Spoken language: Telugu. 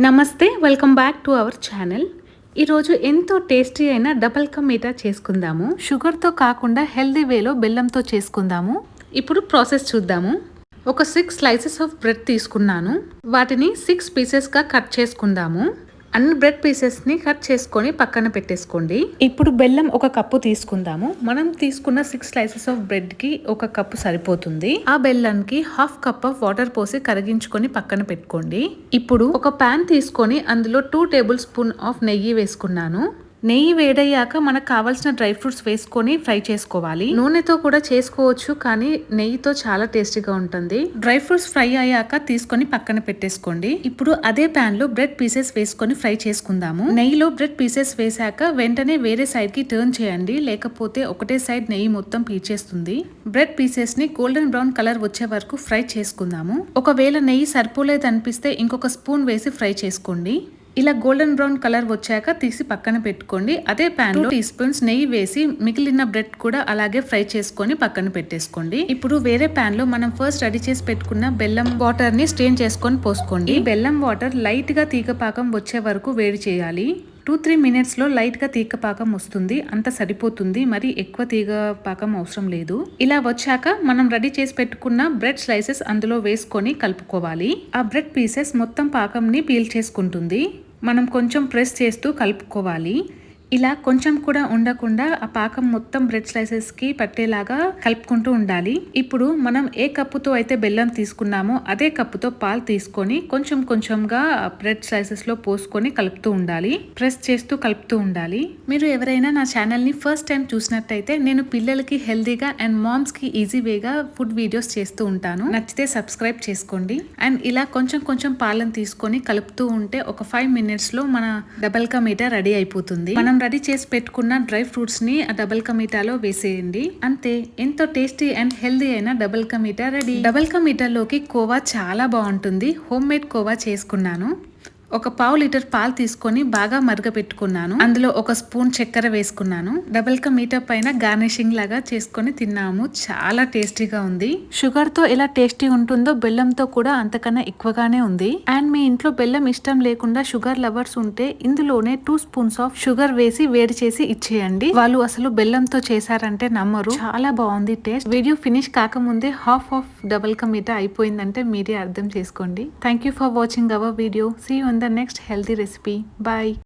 నమస్తే welcome back to our channel. ఈరోజు ఎంతో టేస్టీ అయిన డబల్ కమ్ మీఠా చేసుకుందాము. షుగర్తో కాకుండా హెల్దీ వేలో బెల్లంతో చేసుకుందాము. ఇప్పుడు ప్రాసెస్ చూద్దాము. ఒక సిక్స్ స్లైసెస్ ఆఫ్ బ్రెడ్ తీసుకున్నాను. వాటిని సిక్స్ పీసెస్గా కట్ చేసుకుందాము. అన్ని బ్రెడ్ పీసెస్ని కట్ చేసుకొని పక్కన పెట్టేసుకోండి. ఇప్పుడు బెల్లం ఒక కప్పు తీసుకుందాము. మనం తీసుకున్న సిక్స్ స్లైసెస్ ఆఫ్ బ్రెడ్కి ఒక కప్పు సరిపోతుంది. ఆ బెల్లానికి హాఫ్ కప్ ఆఫ్ వాటర్ పోసి కరిగించుకొని పక్కన పెట్టుకోండి. ఇప్పుడు ఒక ప్యాన్ తీసుకొని అందులో టూ టేబుల్ స్పూన్ ఆఫ్ నెయ్యి వేసుకున్నాను. నెయ్యి వేడయ్యాక మనకు కావాల్సిన డ్రై ఫ్రూట్స్ వేసుకొని ఫ్రై చేసుకోవాలి. నూనెతో కూడా చేసుకోవచ్చు కానీ నెయ్యితో చాలా టేస్టీగా ఉంటుంది. డ్రై ఫ్రూట్స్ ఫ్రై అయ్యాక తీసుకొని పక్కన పెట్టేసుకోండి. ఇప్పుడు అదే ప్యాన్లో బ్రెడ్ పీసెస్ వేసుకొని ఫ్రై చేసుకుందాము. నెయ్యిలో బ్రెడ్ పీసెస్ వేసాక వెంటనే వేరే సైడ్కి టర్న్ చేయండి. లేకపోతే ఒకటే సైడ్ నెయ్యి మొత్తం పీచేస్తుంది బ్రెడ్ పీసెస్ని గోల్డెన్ బ్రౌన్ కలర్ వచ్చే వరకు ఫ్రై చేసుకుందాము. ఒకవేళ నెయ్యి సరిపోలేదు అనిపిస్తే ఇంకొక స్పూన్ వేసి ఫ్రై చేసుకోండి. ఇలా గోల్డెన్ బ్రౌన్ కలర్ వచ్చాక తీసి పక్కన పెట్టుకోండి. అదే ప్యాన్లో టీ స్పూన్స్ నెయ్యి వేసి మిగిలిన బ్రెడ్ కూడా అలాగే ఫ్రై చేసుకొని పక్కన పెట్టేసుకోండి. ఇప్పుడు వేరే ప్యాన్లో మనం ఫస్ట్ రెడీ చేసి పెట్టుకున్న బెల్లం వాటర్ని స్టేన్ చేసుకొని పోసుకోండి. ఈ బెల్లం వాటర్ లైట్గా తీగపాకం వచ్చే వరకు వేడి చేయాలి. టూ త్రీ మినిట్స్లో లైట్గా తీగ పాకం వస్తుంది. అంత సరిపోతుంది. మరి ఎక్కువ తీగ పాకం అవసరం లేదు. ఇలా వచ్చాక మనం రెడీ చేసి పెట్టుకున్న బ్రెడ్ స్లైసెస్ అందులో వేసుకొని కలుపుకోవాలి. ఆ బ్రెడ్ పీసెస్ మొత్తం పాకంని పీల్ చేసుకుంటుంది. మనం కొంచెం ప్రెస్ చేస్తూ కలుపుకోవాలి. ఇలా కొంచెం కూడా ఉండకుండా ఆ పాకం మొత్తం బ్రెడ్ స్లైసెస్కి పట్టేలాగా కలుపుకుంటూ ఉండాలి. ఇప్పుడు మనం ఏ కప్పుతో అయితే బెల్లం తీసుకున్నామో అదే కప్పుతో పాలు తీసుకొని కొంచెం కొంచెంగా బ్రెడ్ స్లైసెస్లో పోసుకొని కలుపుతూ ఉండాలి. ప్రెస్ చేస్తూ కలుపుతూ ఉండాలి. మీరు ఎవరైనా నా ఛానల్ని ఫస్ట్ టైం చూసినట్టయితే నేను పిల్లలకి హెల్దీగా అండ్ మామ్స్కి ఈజీ వేగా ఫుడ్ వీడియోస్ చేస్తూ ఉంటాను. నచ్చితే సబ్స్క్రైబ్ చేసుకోండి. అండ్ ఇలా కొంచెం కొంచెం పాలను తీసుకొని కలుపుతూ ఉంటే ఒక ఫైవ్ మినిట్స్లో మన డబల్ కా మీటర్ రెడీ అయిపోతుంది. మనం రెడీ చేసి పెట్టుకున్న డ్రై ఫ్రూట్స్ని ఆ డబల్ కా మీటాలో వేసేయండి. అంతే ఎంతో టేస్టీ అండ్ హెల్దీ అయిన double ka meetha ready. Double కా మీటాలోకి కోవా చాలా బాగుంటుంది. హోమ్ మేడ్ కోవా చేసుకున్నాను. ఒక పావు లీటర్ పాలు తీసుకొని బాగా మరగపెట్టుకున్నాను అందులో ఒక స్పూన్ చక్కెర వేసుకున్నాను. డబల్ కా మీటర్ పైన గార్నిషింగ్ లాగా చేసుకొని తిన్నాము. చాలా టేస్టీగా ఉంది. షుగర్తో ఎలా టేస్టీ ఉంటుందో బెల్లంతో కూడా అంతకన్నా ఎక్కువగానే ఉంది. అండ్ మీ ఇంట్లో బెల్లం ఇష్టం లేకుండా షుగర్ లవర్స్ ఉంటే ఇందులోనే టూ స్పూన్స్ ఆఫ్ షుగర్ వేసి వేడి చేసి ఇచ్చేయండి. వాళ్ళు అసలు బెల్లంతో చేశారంటే నమ్మరు. చాలా బాగుంది టేస్ట్. వీడియో ఫినిష్ కాకముందే half of double ka meetha అయిపోయిందంటే మీరే అర్థం చేసుకోండి. Thank you for watching our video. See in the next healthy recipe. Bye.